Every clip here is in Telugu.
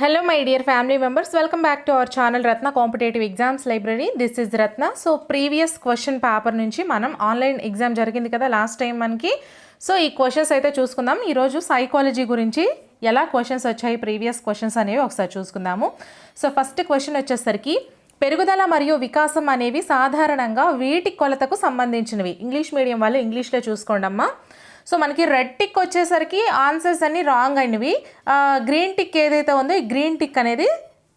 Hello my dear family members welcome back to our channel Ratna competitive exams library this is Ratna so previous question paper నుంచి మనం ఆన్లైన్ ఎగ్జామ్ జరిగింది కదా లాస్ట్ టైం మనకి. సో ఈ క్వశ్చన్స్ అయితే చూసుకుందాం. ఈరోజు సైకాలజీ గురించి ఎలా క్వశ్చన్స్ వచ్చాయి ప్రీవియస్ క్వశ్చన్స్ అనేవి ఒకసారి చూసుకుందాము. సో ఫస్ట్ క్వశ్చన్ వచ్చేసరికి పెరుగుదల మరియు వికాసం అనేవి సాధారణంగా వీటి కొలతకు సంబంధించినవి. ఇంగ్లీష్ మీడియం వాళ్ళు ఇంగ్లీష్లో చూసుకోండి అమ్మా సో మనకి రెడ్ టిక్ వచ్చేసరికి ఆన్సర్స్ అన్ని రాంగ్ అయినవి. గ్రీన్ టిక్ ఏదైతే ఉందో ఈ గ్రీన్ టిక్ అనేది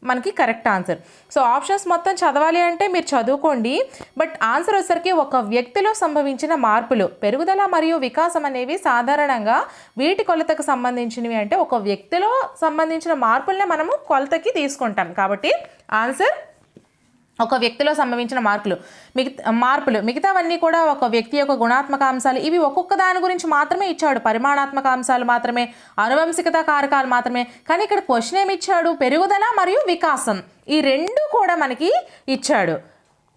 మనకి కరెక్ట్ ఆన్సర్ సో ఆప్షన్స్ మొత్తం చదవాలి అంటే మీరు చదువుకోండి. బట్ ఆన్సర్ వచ్చేసరికి ఒక వ్యక్తిలో సంభవించిన మార్పులు పెరుగుదల మరియు వికాసం అనేవి సాధారణంగా వీటి కొలతకు సంబంధించినవి అంటే ఒక వ్యక్తిలో సంబంధించిన మార్పులనే మనము కొలతకి తీసుకుంటాం. కాబట్టి ఆన్సర్ ఒక వ్యక్తిలో సంభవించిన మార్పులు మిగతా మార్పులు మిగతావన్నీ కూడా ఒక వ్యక్తి యొక్క గుణాత్మక అంశాలు ఇవి ఒక్కొక్క దాని గురించి మాత్రమే ఇచ్చాడు. పరిమాణాత్మక అంశాలు మాత్రమే అనువంశికత కారకాలు మాత్రమే. కానీ ఇక్కడ క్వశ్చన్ ఏమి ఇచ్చాడు? పెరుగుదల మరియు వికాసం. ఈ రెండు కూడా మనకి ఇచ్చాడు.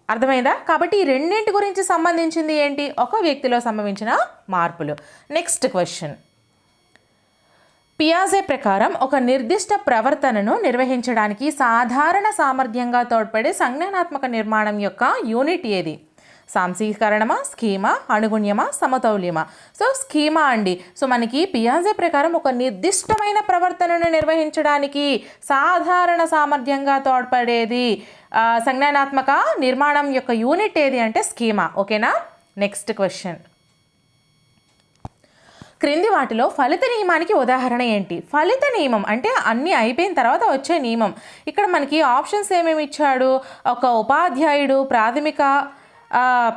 అర్థమైందా? కాబట్టి ఈ రెండింటి గురించి సంబంధించింది ఏంటి? ఒక వ్యక్తిలో సంభవించిన మార్పులు. నెక్స్ట్ క్వశ్చన్ పియాజే ప్రకారం ఒక నిర్దిష్ట ప్రవర్తనను నిర్వహించడానికి సాధారణ సామర్థ్యంగా తోడ్పడే సంజ్ఞానాత్మక నిర్మాణం యొక్క యూనిట్ ఏది? సాంసీకరణమా స్కీమా? అణుగుణ్యమా సమతౌల్యమా? సో స్కీమా అండి. సో మనకి పియాజే ప్రకారం ఒక నిర్దిష్టమైన ప్రవర్తనను నిర్వహించడానికి సాధారణ సామర్థ్యంగా తోడ్పడేది సంజ్ఞానాత్మక నిర్మాణం యొక్క యూనిట్ ఏది అంటే స్కీమా. ఓకేనా? Next question. క్రింది వాటిలో ఫలిత నియమానికి ఉదాహరణ ఏంటి? ఫలిత నియమం అంటే అన్నీ అయిపోయిన తర్వాత వచ్చే నియమం. ఇక్కడ మనకి ఆప్షన్స్ ఏమేమి ఇచ్చాడు? ఒక ఉపాధ్యాయుడు ప్రాథమిక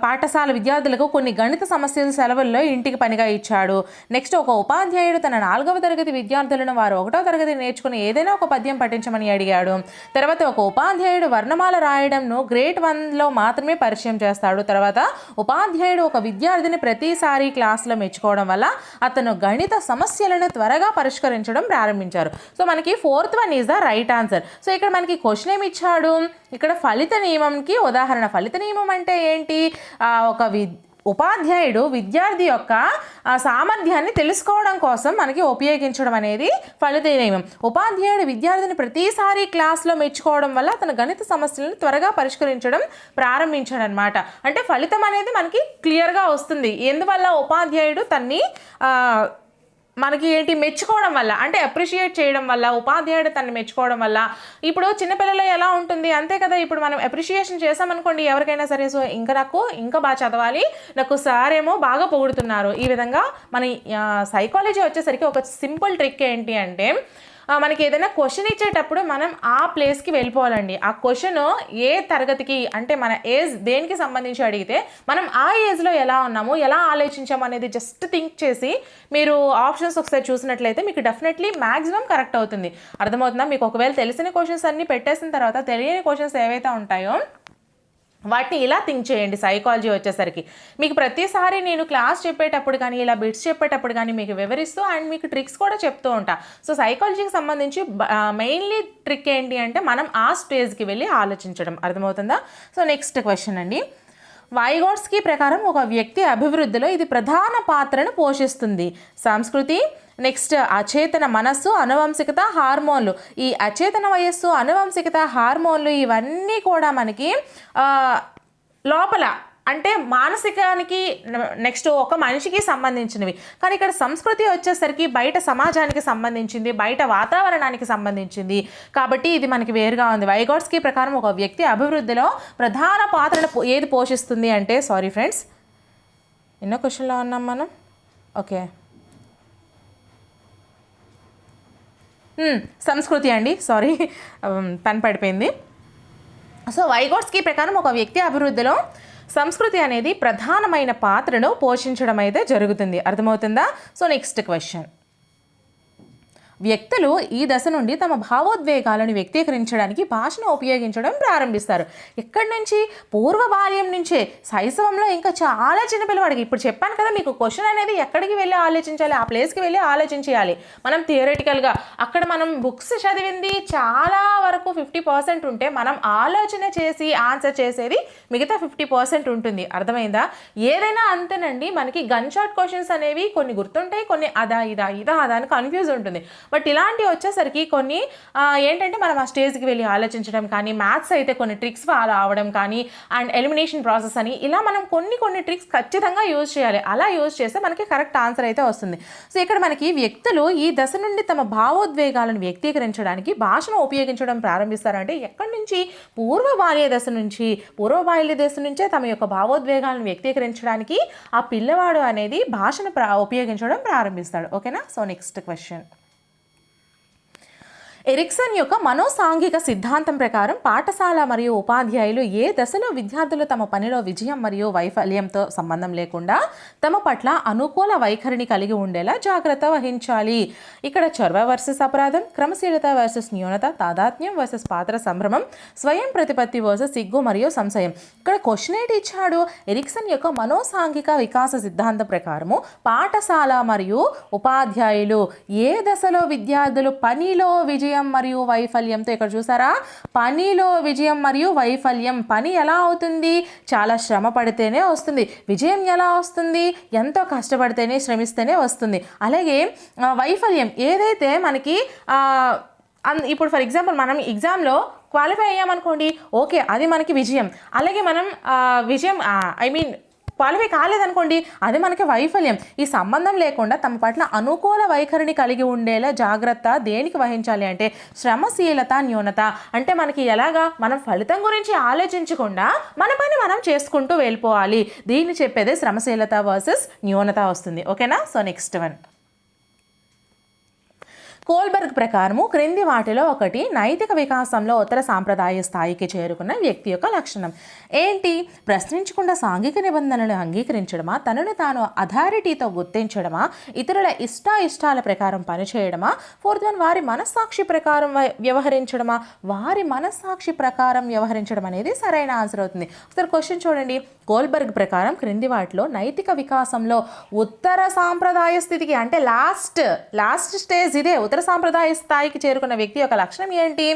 పాఠశాల విద్యార్థులకు కొన్ని గణిత సమస్యలు సెలవుల్లో ఇంటికి పనిగా ఇచ్చాడు. నెక్స్ట్ ఒక ఉపాధ్యాయుడు తన నాలుగవ తరగతి విద్యార్థులను వారు ఒకటో తరగతి నేర్చుకుని ఏదైనా ఒక పద్యం పఠించమని అడిగాడు. తర్వాత ఒక ఉపాధ్యాయుడు వర్ణమాల రాయడంను గ్రేట్ వన్లో మాత్రమే పరిచయం చేస్తాడు. తర్వాత ఉపాధ్యాయుడు ఒక విద్యార్థిని ప్రతిసారి క్లాస్లో మెచ్చుకోవడం వల్ల అతను గణిత సమస్యలను త్వరగా పరిష్కరించడం ప్రారంభించారు. సో మనకి fourth one is the right answer. So ఇక్కడ మనకి క్వశ్చన్ ఏమి ఇచ్చాడు? ఇక్కడ ఫలిత నియమంకి ఉదాహరణ. ఫలిత నియమం అంటే ఏంటి? ఏంటి? ఒక వి ఉపాధ్యాయుడు విద్యార్థి యొక్క సామర్థ్యాన్ని తెలుసుకోవడం కోసం మనకి ఉపయోగించడం అనేది ఫలిత నియమం ఉపాధ్యాయుడు విద్యార్థిని ప్రతిసారి క్లాస్లో మెచ్చుకోవడం వల్ల తన గణిత సమస్యలను త్వరగా పరిష్కరించడం ప్రారంభించాడనమాట. అంటే ఫలితం అనేది మనకి క్లియర్గా వస్తుంది. ఎందువల్ల ఉపాధ్యాయుడు తన్ని మనకి ఏంటి మెచ్చుకోవడం వల్ల అంటే అప్రిషియేట్ చేయడం వల్ల ఉపాధ్యాయుడు తను మెచ్చుకోవడం వల్ల ఇప్పుడు చిన్నపిల్లలు ఎలా ఉంటుంది? అంతే కదా ఇప్పుడు మనం అప్రిషియేషన్ చేసామనుకోండి ఎవరికైనా సరే సో ఇంకా నాకు ఇంకా బాగా చదవాలి నాకు సార్ ఏమో బాగా పొగుడుతున్నారు. ఈ విధంగా మన సైకాలజీ వచ్చేసరికి ఒక సింపుల్ ట్రిక్ ఏంటి అంటే మనకి ఏదైనా క్వశ్చన్ ఇచ్చేటప్పుడు మనం ఆ ప్లేస్కి వెళ్ళిపోవాలండి. ఆ క్వశ్చన్ ఏ తరగతికి అంటే మన ఏజ్ దేనికి సంబంధించి అడిగితే మనం ఆ ఏజ్లో ఎలా ఉన్నాము ఎలా ఆలోచించాము అనేది జస్ట్ థింక్ చేసి మీరు ఆప్షన్స్ ఒకసారి చూసినట్లయితే మీకు డెఫినెట్లీ మ్యాక్సిమం కరెక్ట్ అవుతుంది. అర్థమవుతుందా? మీకు ఒకవేళ తెలిసిన క్వశ్చన్స్ అన్ని పెట్టేసిన తర్వాత తెలియని క్వశ్చన్స్ ఏవైతే ఉంటాయో వాటిని ఇలా థింక్ చేయండి సైకాలజీ వచ్చేసరికి. మీకు ప్రతిసారి నేను క్లాస్ చెప్పేటప్పుడు కానీ ఇలా బిట్స్ చెప్పేటప్పుడు కానీ మీకు వివరిస్తూ అండ్ మీకు ట్రిక్స్ కూడా చెప్తూ ఉంటా. సో సైకాలజీకి సంబంధించి మెయిన్లీ ట్రిక్ ఏంటి అంటే మనం ఆ స్టేజ్కి వెళ్ళి ఆలోచించడం. అర్థమవుతుందా? సో నెక్స్ట్ క్వశ్చన్ అండి. వైగోట్స్కి ప్రకారం ఒక వ్యక్తి అభివృద్ధిలో ఇది ప్రధాన పాత్రను పోషిస్తుంది. సంస్కృతి నెక్స్ట్ అచేతన మనస్సు అనువంశికత హార్మోన్లు. ఈ అచేతన వయస్సు అనువంశికత హార్మోన్లు ఇవన్నీ కూడా మనకి లోపల అంటే మానసికానికి నెక్స్ట్ ఒక మనిషికి సంబంధించినవి. కానీ ఇక్కడ సంస్కృతి వచ్చేసరికి బయట సమాజానికి సంబంధించింది బయట వాతావరణానికి సంబంధించింది. కాబట్టి ఇది మనకి వేరుగా ఉంది. వైగోడ్స్కి ప్రకారం ఒక వ్యక్తి అభివృద్ధిలో ప్రధాన పాత్రను పో- ఏది పోషిస్తుంది అంటే సారీ ఫ్రెండ్స్ ఎన్నో క్వశ్చన్లో ఉన్నాం మనం? ఓకే. సంస్కృతి అండి. సారీ um, పని పడిపోయింది. సో వైగోట్స్కి ప్రకారం ఒక వ్యక్తి అభివృద్ధిలో సంస్కృతి అనేది ప్రధానమైన పాత్రను పోషించడం అయితే జరుగుతుంది. అర్థమవుతుందా? సో నెక్స్ట్ క్వశ్చన్ వ్యక్తులు ఈ దశ నుండి తమ భావోద్వేగాలను వ్యక్తీకరించడానికి భాషను ఉపయోగించడం ప్రారంభిస్తారు. ఎక్కడి నుంచి? పూర్వ బాల్యం నుంచే. శైశవంలో ఇంకా చాలా చిన్న పిల్లవాడికి. ఇప్పుడు చెప్పాను కదా మీకు క్వశ్చన్ అనేది ఎక్కడికి వెళ్ళి ఆలోచించాలి? ఆ ప్లేస్కి వెళ్ళి ఆలోచించాలి మనం థియరటికల్గా అక్కడ మనం బుక్స్ చదివింది చాలా వరకు ఫిఫ్టీ పర్సెంట్ ఉంటే మనం ఆలోచన చేసి ఆన్సర్ చేసేది మిగతా ఫిఫ్టీ పర్సెంట్ ఉంటుంది. అర్థమైందా? ఏదైనా అంతేనండి. మనకి గన్ షాట్ క్వశ్చన్స్ అనేవి కొన్ని గుర్తుంటాయి కొన్ని అదా ఇదా ఇదా అదా అని కన్ఫ్యూజ్ ఉంటుంది. బట్ ఇలాంటివి వచ్చేసరికి కొన్ని ఏంటంటే మనం ఆ స్టేజ్కి వెళ్ళి ఆలోచించడం కానీ మ్యాథ్స్ అయితే కొన్ని ట్రిక్స్ ఫాలో అవడం కానీ అండ్ ఎలిమినేషన్ ప్రాసెస్ అని ఇలా మనం కొన్ని కొన్ని ట్రిక్స్ ఖచ్చితంగా యూజ్ చేయాలి. అలా యూజ్ చేస్తే మనకి కరెక్ట్ ఆన్సర్ అయితే వస్తుంది. సో ఇక్కడ మనకి వ్యక్తులు ఈ దశ నుండి తమ భావోద్వేగాలను వ్యక్తీకరించడానికి భాషను ఉపయోగించడం ప్రారంభిస్తారంటే ఎక్కడి నుంచి? పూర్వ బాల్య దశ నుంచి. పూర్వ బాల్య దశ నుంచే తమ యొక్క భావోద్వేగాలను వ్యక్తీకరించడానికి ఆ పిల్లవాడు అనేది భాషను ప్రా ఉపయోగించడం ప్రారంభిస్తాడు. ఓకేనా? So next question. ఎరిక్సన్ యొక్క మనోసాంఘిక సిద్ధాంతం ప్రకారం పాఠశాల మరియు ఉపాధ్యాయులు ఏ దశలో విద్యార్థులు తమ పనిలో విజయం మరియు వైఫల్యంతో సంబంధం లేకుండా తమ పట్ల అనుకూల వైఖరిని కలిగి ఉండేలా జాగ్రత్త వహించాలి. ఇక్కడ చొరవ వర్సెస్ అపరాధం క్రమశీలత వర్సెస్ న్యూనత తాదాత్మ్యం వర్సెస్ పాత్ర సంభ్రమం స్వయం ప్రతిపత్తి వర్సెస్ సిగ్గు మరియు సంశయం. ఇక్కడ క్వశ్చన్ ఏంటి ఇచ్చాడు? ఎరిక్సన్ యొక్క మనోసాంఘిక వికాస సిద్ధాంతం ప్రకారము పాఠశాల మరియు ఉపాధ్యాయులు ఏ దశలో విద్యార్థులు పనిలో విజయం మరియు వైఫల్యంతో ఇక్కడ చూసారా? పనిలో విజయం మరియు వైఫల్యం. పని ఎలా అవుతుంది? చాలా శ్రమ పడితేనే వస్తుంది. విజయం ఎలా వస్తుంది? ఎంతో కష్టపడితేనే శ్రమిస్తేనే వస్తుంది. అలాగే వైఫల్యం ఏదైతే మనకి అన్- ఇప్పుడు ఫర్ ఎగ్జాంపుల్ మనం ఎగ్జామ్లో క్వాలిఫై అయ్యామనుకోండి ఓకే అది మనకి విజయం. అలాగే మనం విజయం ఐ మీన్ క్వాలిఫై కాలేదనుకోండి అది మనకి వైఫల్యం. ఈ సంబంధం లేకుండా తమ పట్ల అనుకూల వైఖరిని కలిగి ఉండేలా జాగ్రత్త దేనికి వహించాలి అంటే శ్రమశీలత న్యూనత. అంటే మనకి ఎలాగా మనం ఫలితం గురించి ఆలోచించకుండా మన పని మనం చేసుకుంటూ వెళ్ళిపోవాలి. దీన్ని చెప్పేదే శ్రమశీలత వర్సెస్ న్యూనత వస్తుంది. ఓకేనా? So next one. కోల్బర్గ్ ప్రకారము క్రింది వాటిలో ఒకటి నైతిక వికాసంలో ఉత్తర సాంప్రదాయ స్థాయికి చేరుకున్న వ్యక్తి యొక్క లక్షణం. ఏంటి? ప్రశ్నించకుండా సాంఘిక నిబంధనలు అంగీకరించడమా? తనను తాను అథారిటీతో గుర్తించడమా? ఇతరుల ఇష్ట ఇష్టాల ప్రకారం పనిచేయడమా? ఫోర్త్ వన్ వారి మనస్సాక్షి ప్రకారం వ్యవహరించడమా? వారి మనస్సాక్షి ప్రకారం వ్యవహరించడం అనేది సరైన ఆన్సర్ అవుతుంది. ఒకసారి క్వశ్చన్ చూడండి. కోల్బర్గ్ ప్రకారం క్రింది వాటిలో నైతిక వికాసంలో ఉత్తర సాంప్రదాయ స్థితికి అంటే లాస్ట్ లాస్ట్ స్టేజ్ ఇదే ఉత్తర సాంప్రదాయ స్థాయికి చేరుకున్న వ్యక్తి యొక్క లక్షణం ఏంటి?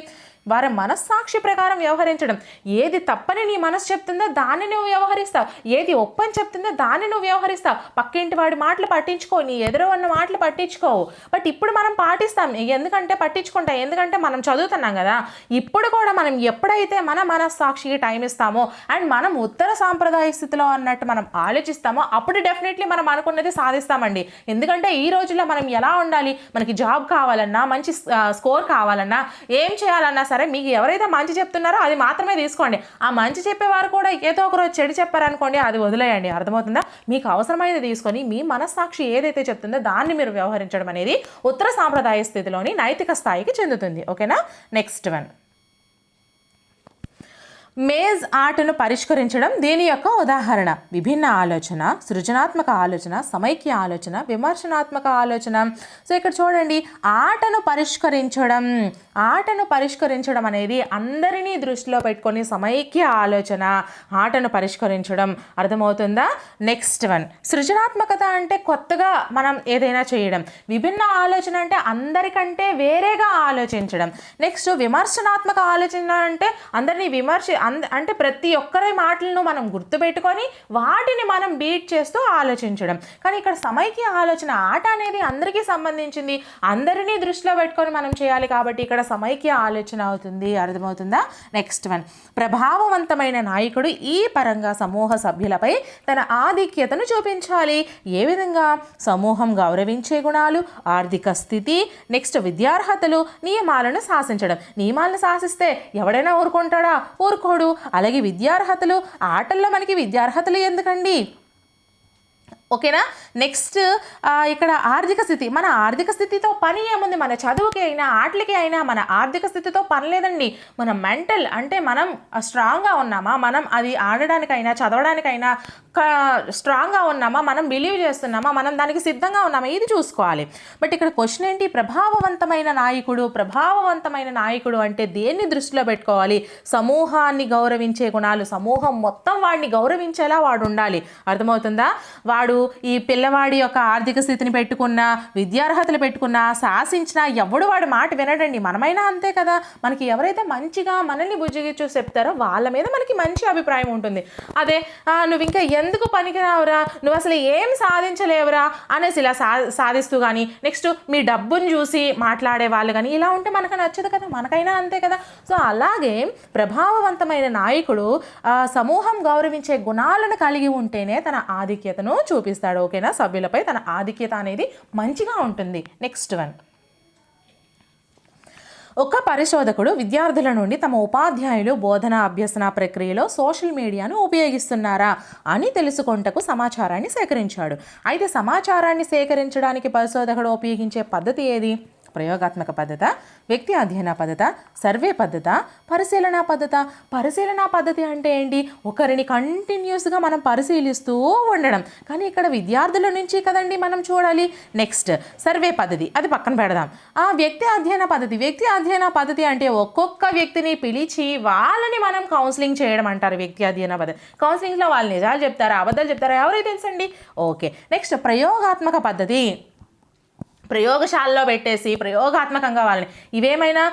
వారి మనస్సాక్షి ప్రకారం వ్యవహరించడం. ఏది తప్పని నీ మనసు చెప్తుందో దాన్ని నువ్వు వ్యవహరిస్తావు. ఏది ఒప్పని చెప్తుందో దాన్ని నువ్వు వ్యవహరిస్తావు. పక్కింటి వాడి మాటలు పట్టించుకో నీ ఎదురు ఉన్న మాటలు పట్టించుకోవు. బట్ ఇప్పుడు మనం పాటిస్తాం. ఎందుకంటే పట్టించుకుంటాం ఎందుకంటే మనం చదువుతున్నాం కదా. ఇప్పుడు కూడా మనం ఎప్పుడైతే మన మనస్సాక్షికి టైం ఇస్తామో అండ్ మనం ఉత్తర సాంప్రదాయ స్థితిలో అన్నట్టు మనం ఆలోచిస్తామో అప్పుడు డెఫినెట్లీ మనం అనుకున్నది సాధిస్తామండి. ఎందుకంటే ఈ రోజుల్లో మనం ఎలా ఉండాలి? మనకి జాబ్ కావాలన్నా మంచి స్కోర్ కావాలన్నా ఏం చేయాలన్నా సరే మీకు ఎవరైతే మంచి చెప్తున్నారో అది మాత్రమే తీసుకోండి. ఆ మంచి చెప్పేవారు కూడా ఏదో ఒకరోజు చెడు చెప్పారనుకోండి అది వదిలేయండి. అర్థమవుతుందా? మీకు అవసరమైనది తీసుకొని మీ మనస్సాక్షి ఏదైతే చెప్తుందో దాన్ని మీరు వ్యవహరించడం అనేది ఉత్తర సాంప్రదాయ స్థితిలోని నైతిక స్థాయికి చెందుతుంది. ఓకేనా? నెక్స్ట్ వన్ మేజ్ ఆటను పరిష్కరించడం దీని యొక్క ఉదాహరణ. విభిన్న ఆలోచన సృజనాత్మక ఆలోచన సమైక్య ఆలోచన విమర్శనాత్మక ఆలోచన. సో ఇక్కడ చూడండి ఆటను పరిష్కరించడం ఆటను పరిష్కరించడం అనేది అందరినీ దృష్టిలో పెట్టుకొని సమైక్య ఆలోచన ఆటను పరిష్కరించడం. అర్థమవుతుందా? నెక్స్ట్ వన్ సృజనాత్మకత అంటే కొత్తగా మనం ఏదైనా చేయడం. విభిన్న ఆలోచన అంటే అందరికంటే వేరేగా ఆలోచించడం. నెక్స్ట్ విమర్శనాత్మక ఆలోచన అంటే అందరినీ విమర్శ అంద అంటే ప్రతి ఒక్కరి మాటలను మనం గుర్తుపెట్టుకొని వాటిని మనం బీట్ చేస్తూ ఆలోచించడం. కానీ ఇక్కడ సమైక్య ఆలోచన ఆట అనేది అందరికీ సంబంధించింది. అందరినీ దృష్టిలో పెట్టుకొని మనం చేయాలి కాబట్టి ఇక్కడ సమైక్య ఆలోచన అవుతుంది. అర్థమవుతుందా? నెక్స్ట్ వన్ ప్రభావవంతమైన నాయకుడు ఈ పరంగా సమూహ సభ్యులపై తన ఆధిక్యతను చూపించాలి. ఏ విధంగా? సమూహం గౌరవించే గుణాలు ఆర్థిక స్థితి నెక్స్ట్ విద్యార్హతలు నియమాలను శాసించడం. నియమాలను శాసిస్తే ఎవడైనా ఊరుకుంటాడా? ఊరుకో ఊరుకోడు అలాగే విద్యార్హతలు ఆటల్లో మనకి విద్యార్హతలు ఎందుకండి? ఓకేనా? నెక్స్ట్ ఇక్కడ ఆర్థిక స్థితి. మన ఆర్థిక స్థితితో పని ఏముంది? మన చదువుకి అయినా ఆటలకి అయినా మన ఆర్థిక స్థితితో పని లేదండి. మన మెంటల్ అంటే మనం స్ట్రాంగ్గా ఉన్నామా? మనం అది ఆడడానికైనా చదవడానికైనా స్ట్రాంగ్గా ఉన్నామా? మనం బిలీవ్ చేస్తున్నామా? మనం దానికి సిద్ధంగా ఉన్నామా? ఇది చూసుకోవాలి. బట్ ఇక్కడ క్వశ్చన్ ఏంటి? ప్రభావవంతమైన నాయకుడు ప్రభావవంతమైన నాయకుడు అంటే దేన్ని దృష్టిలో పెట్టుకోవాలి? సమూహాన్ని గౌరవించే గుణాలు సమూహం మొత్తం వాడిని గౌరవించేలా వాడు ఉండాలి. అర్థమవుతుందా? వాడు ఈ పిల్లవాడి యొక్క ఆర్థిక స్థితిని పెట్టుకున్నా విద్యార్హతలు పెట్టుకున్నా శాసించినా ఎవడు వాడి మాట వినడండి. మనమైనా అంతే కదా. మనకి ఎవరైతే మంచిగా మనల్ని బుజ్జిగిచ్చు చెప్తారో వాళ్ళ మీద మనకి మంచి అభిప్రాయం ఉంటుంది. అదే నువ్వు ఇంకా ఎందుకు పనికిరావురా? నువ్వు అసలు ఏం సాధించలేవురా? అనేసి ఇలా సా సాధిస్తూ కానీ నెక్స్ట్ మీ డబ్బుని చూసి మాట్లాడే వాళ్ళు కానీ ఇలా ఉంటే మనకు నచ్చదు కదా. మనకైనా అంతే కదా. సో అలాగే ప్రభావవంతమైన నాయకుడు సమూహం గౌరవించే గుణాలను కలిగి ఉంటేనే తన ఆధిక్యతను చూపిస్తాడు ఓకేనా? సభ్యులపై తన ఆధిక్యత అనేది మంచిగా ఉంటుంది. నెక్స్ట్ వన్ ఒక పరిశోధకుడు విద్యార్థుల నుండి తమ ఉపాధ్యాయులు బోధన అభ్యసన ప్రక్రియలో సోషల్ మీడియాను ఉపయోగిస్తున్నారా అని తెలుసుకొంటకు సమాచారాన్ని సేకరించాడు. అయితే సమాచారాన్ని సేకరించడానికి పరిశోధకుడు ఉపయోగించే పద్ధతి ఏది? ప్రయోగాత్మక పద్ధత వ్యక్తి అధ్యయన పద్ధత సర్వే పద్ధత పరిశీలన పద్ధత. పరిశీలన పద్ధతి అంటే ఏంటి? ఒకరిని కంటిన్యూస్గా మనం పరిశీలిస్తూ ఉండడం. కానీ ఇక్కడ విద్యార్థుల నుంచి కదండి మనం చూడాలి. నెక్స్ట్ సర్వే పద్ధతి. అది పక్కన పెడదాం. ఆ వ్యక్తి అధ్యయన పద్ధతి. వ్యక్తి అధ్యయన పద్ధతి అంటే ఒక్కొక్క వ్యక్తిని పిలిచి వాళ్ళని మనం కౌన్సిలింగ్ చేయడం అంటారు వ్యక్తి అధ్యయన పద్ధతి. కౌన్సిలింగ్లో వాళ్ళు నిజాలు చెప్తారా? అబద్ధాలు చెప్తారా? ఎవరికి తెలుసండి? ఓకే నెక్స్ట్ ప్రయోగాత్మక పద్ధతి. ప్రయోగశాలలో పెట్టేసి ప్రయోగాత్మకంగా వాళ్ళని. ఇవేమైనా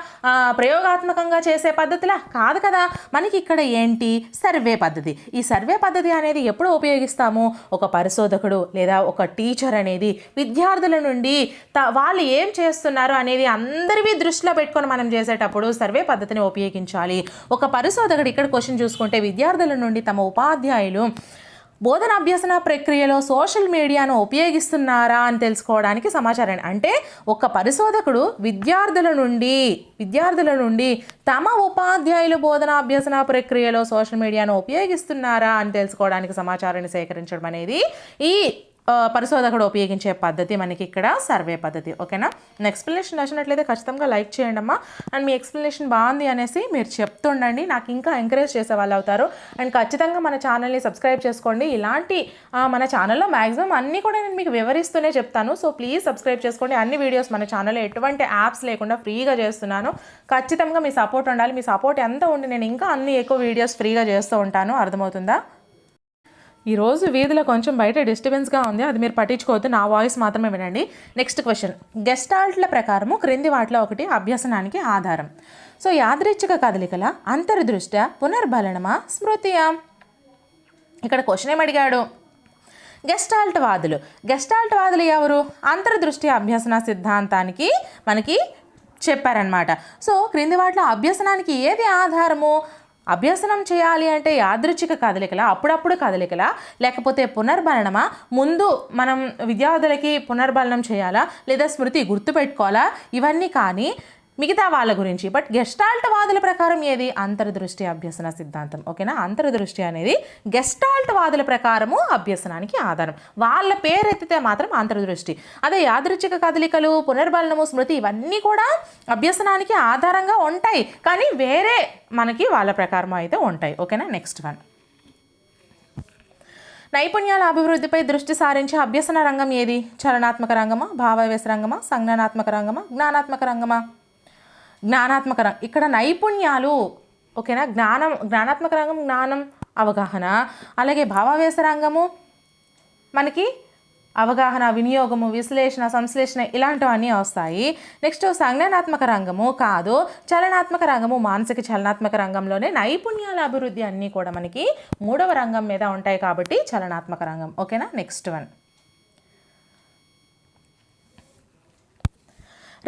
ప్రయోగాత్మకంగా చేసే పద్ధతిలా? కాదు కదా. మనకి ఇక్కడ ఏంటి? సర్వే పద్ధతి. ఈ సర్వే పద్ధతి అనేది ఎప్పుడు ఉపయోగిస్తాము? ఒక పరిశోధకుడు లేదా ఒక టీచర్ అనేది విద్యార్థుల నుండి త వాళ్ళు ఏం చేస్తున్నారు అనేది అందరివి దృష్టిలో పెట్టుకొని మనం చేసేటప్పుడు సర్వే పద్ధతిని ఉపయోగించాలి. ఒక పరిశోధకుడు ఇక్కడ క్వశ్చన్ చూసుకుంటే విద్యార్థుల నుండి తమ ఉపాధ్యాయులు బోధన అభ్యసన ప్రక్రియలో సోషల్ మీడియాను ఉపయోగిస్తున్నారా అని తెలుసుకోవడానికి సమాచారాన్ని. అంటే ఒక పరిశోధకుడు విద్యార్థుల నుండి విద్యార్థుల నుండి తమ ఉపాధ్యాయులు బోధన అభ్యసన ప్రక్రియలో సోషల్ మీడియాను ఉపయోగిస్తున్నారా అని తెలుసుకోవడానికి సమాచారాన్ని సేకరించడం అనేది ఈ పరిశోధకుడు ఉపయోగించే పద్ధతి మనకి ఇక్కడ సర్వే పద్ధతి ఓకేనా? నా ఎక్స్ప్లెనేషన్ నచ్చినట్లయితే ఖచ్చితంగా లైక్ చేయండి అమ్మా. అండ్ మీ ఎక్స్ప్లెనేషన్ బాగుంది అనేసి మీరు చెప్తుండండి. నాకు ఇంకా ఎంకరేజ్ చేసే వాళ్ళు అవుతారు. అండ్ ఖచ్చితంగా మన ఛానల్ని సబ్స్క్రైబ్ చేసుకోండి. ఇలాంటి మన ఛానల్లో మ్యాక్సిమం అన్నీ కూడా నేను మీకు వివరిస్తూనే చెప్తాను. సో ప్లీజ్ సబ్స్క్రైబ్ చేసుకోండి. అన్ని వీడియోస్ మన ఛానల్లో ఎటువంటి యాప్స్ లేకుండా ఫ్రీగా చేస్తున్నాను. ఖచ్చితంగా మీ సపోర్ట్ ఉండాలి. మీ సపోర్ట్ ఎంత ఉండి నేను ఇంకా అన్ని ఎక్కువ వీడియోస్ ఫ్రీగా చేస్తూ ఉంటాను. అర్థమవుతుందా? ఈరోజు వీధిలో కొంచెం బయట డిస్టర్బెన్స్గా ఉంది. అది మీరు పట్టించుకోవద్దు. నా వాయిస్ మాత్రమే వినండి. నెక్స్ట్ క్వశ్చన్ గెస్టాల్ట్ల ప్రకారము క్రింది వాటిలో ఒకటి అభ్యసనానికి ఆధారం. సో యాదృచ్ఛిక కదలికల అంతర్దృష్ట్యా పునర్బలనమా స్మృతియా? ఇక్కడ క్వశ్చన్ ఏమడిగాడు అడిగాడు? గెస్టాల్ట్ వాదులు. గెస్టాల్ట్ వాదులు ఎవరు? అంతర్దృష్టి అభ్యసన సిద్ధాంతానికి మనకి చెప్పారనమాట సో క్రింది వాటిలో అభ్యసనానికి ఏది ఆధారము? అభ్యసనం చేయాలి అంటే యాదృచ్ఛిక కదలికల అప్పుడప్పుడు కదలికల లేకపోతే పునర్బలనమా ముందు మనం విద్యార్థులకి పునర్బలనం చేయాలా లేదా స్మృతి గుర్తుపెట్టుకోవాలా? ఇవన్నీ కానీ మిగతా వాళ్ళ గురించి. బట్ గెస్టాల్ట్ వాదుల ప్రకారం ఏది? అంతర్దృష్టి అభ్యసన సిద్ధాంతం. ఓకేనా అంతర్దృష్టి అనేది గెస్టాల్ట్ వాదుల ప్రకారము అభ్యసనానికి ఆధారం. వాళ్ళ పేరు ఎత్తితే మాత్రం అంతర్దృష్టి. అదే యాదృచ్ఛిక కదలికలు పునర్బలనము స్మృతి ఇవన్నీ కూడా అభ్యసనానికి ఆధారంగా ఉంటాయి. కానీ వేరే మనకి వాళ్ళ ప్రకారం అయితే ఉంటాయి. ఓకేనా నెక్స్ట్ వన్ నైపుణ్యాల అభివృద్ధిపై దృష్టి సారించే అభ్యసన రంగం ఏది? చలనాత్మక రంగమా? భావావేశ రంగమా? సంజ్ఞానాత్మక రంగమా? జ్ఞానాత్మక రంగమా? జ్ఞానాత్మక రంగం. ఇక్కడ నైపుణ్యాలు ఓకేనా? జ్ఞానం జ్ఞానాత్మక రంగం జ్ఞానం అవగాహన. అలాగే భావావేశ రంగము మనకి అవగాహన వినియోగము విశ్లేషణ సంశ్లేషణ ఇలాంటివన్నీ వస్తాయి. నెక్స్ట్ సంజ్ఞానాత్మక రంగము కాదు. చలనాత్మక రంగము మానసిక చలనాత్మక రంగంలోనే నైపుణ్యాల అభివృద్ధి అన్నీ కూడా మనకి మూడవ రంగం మీద ఉంటాయి కాబట్టి చలనాత్మక రంగం. ఓకేనా? Next one.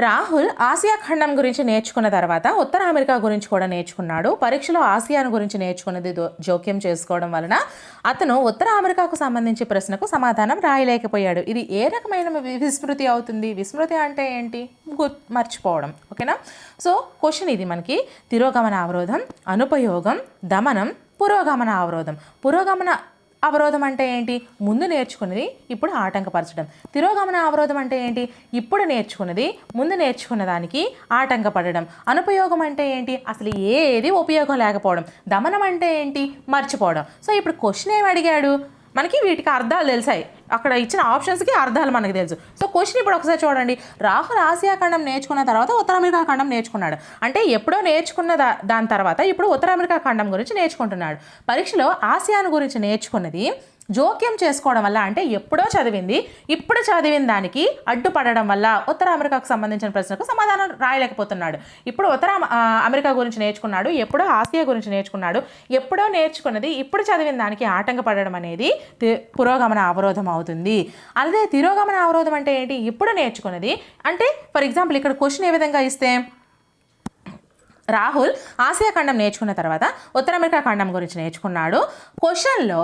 రాహుల్ ఆసియా ఖండం గురించి నేర్చుకున్న తర్వాత ఉత్తర అమెరికా గురించి కూడా నేర్చుకున్నాడు. పరీక్షలో ఆసియాను గురించి నేర్చుకున్నది జోక్యం చేసుకోవడం వలన అతను ఉత్తర అమెరికాకు సంబంధించి ప్రశ్నకు సమాధానం రాయలేకపోయాడు. ఇది ఏ రకమైన వి- విస్మృతి అవుతుంది? విస్మృతి అంటే ఏంటి? గుర్ మర్చిపోవడం. ఓకేనా? సో క్వశ్చన్ ఇది మనకి. తిరోగమన అవరోధం అనుపయోగం దమనం పురోగమన అవరోధం. పురోగమన అవరోధం అంటే ఏంటి? ముందు నేర్చుకున్నది ఇప్పుడు ఆటంకపరచడం. తిరోగమన అవరోధం అంటే ఏంటి? ఇప్పుడు నేర్చుకున్నది ముందు నేర్చుకున్న దానికి ఆటంకపడడం. అనుపయోగం అంటే ఏంటి? అసలు ఏది ఉపయోగం లేకపోవడం. దమనం అంటే ఏంటి? మర్చిపోవడం. సో ఇప్పుడు క్వశ్చన్ ఏమి అడిగాడు? మనకి వీటికి అర్థాలు తెలిసాయి. అక్కడ ఇచ్చిన ఆప్షన్స్కి అర్థాలు మనకు తెలుసు. సో క్వశ్చన్ ఇప్పుడు ఒకసారి చూడండి. రాహుల్ ఆసియా ఖండం నేర్చుకున్న తర్వాత ఉత్తర అమెరికా ఖండం నేర్చుకున్నాడు. అంటే ఎప్పుడో నేర్చుకున్న దా- దాని తర్వాత ఇప్పుడు ఉత్తర అమెరికా ఖండం గురించి నేర్చుకుంటున్నాడు. పరీక్షలో ఆసియాను గురించి నేర్చుకున్నది జోక్యం చేసుకోవడం వల్ల అంటే ఎప్పుడో చదివింది ఇప్పుడు చదివిన దానికి అడ్డుపడడం వల్ల ఉత్తర అమెరికాకు సంబంధించిన ప్రశ్నకు సమాధానం రాయలేకపోతున్నాడు. ఇప్పుడు ఉత్తర అమెరికా గురించి నేర్చుకున్నాడు ఎప్పుడో ఆసియా గురించి నేర్చుకున్నాడు ఎప్పుడో నేర్చుకున్నది ఇప్పుడు చదివిన దానికి ఆటంకపడడం అనేది తి- పురోగమన అవరోధం అవుతుంది. అదే తిరోగమన అవరోధం అంటే ఏంటి? ఇప్పుడు నేర్చుకున్నది అంటే ఫర్ ఎగ్జాంపుల్ ఇక్కడ క్వశ్చన్ ఏ విధంగా ఇస్తే రాహుల్ ఆసియా ఖండం నేర్చుకున్న తర్వాత ఉత్తర అమెరికా ఖండం గురించి నేర్చుకున్నాడు. క్వశ్చన్లో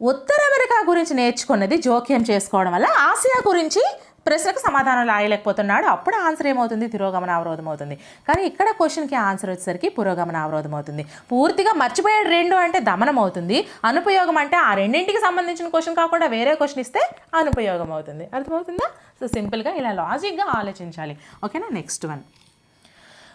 ఉత్తర అమెరికా గురించి నేర్చుకున్నది జోక్యం చేసుకోవడం వల్ల ఆసియా గురించి ప్రశ్నకు సమాధానం రాయలేకపోతున్నాడు. అప్పుడు ఆన్సర్ ఏమవుతుంది? తిరోగమన అవరోధం అవుతుంది. కానీ ఇక్కడ క్వశ్చన్కి ఆన్సర్ వచ్చేసరికి పురోగమన అవరోధం అవుతుంది. పూర్తిగా మర్చిపోయాడు రెండు అంటే దమనం అవుతుంది. అనుపయోగం అంటే ఆ రెండింటికి సంబంధించిన క్వశ్చన్ కాకుండా వేరే క్వశ్చన్ ఇస్తే అనుపయోగం అవుతుంది. అర్థమవుతుందా? సో సింపుల్గా ఇలా లాజిక్గా ఆలోచించాలి. ఓకేనా? Next one.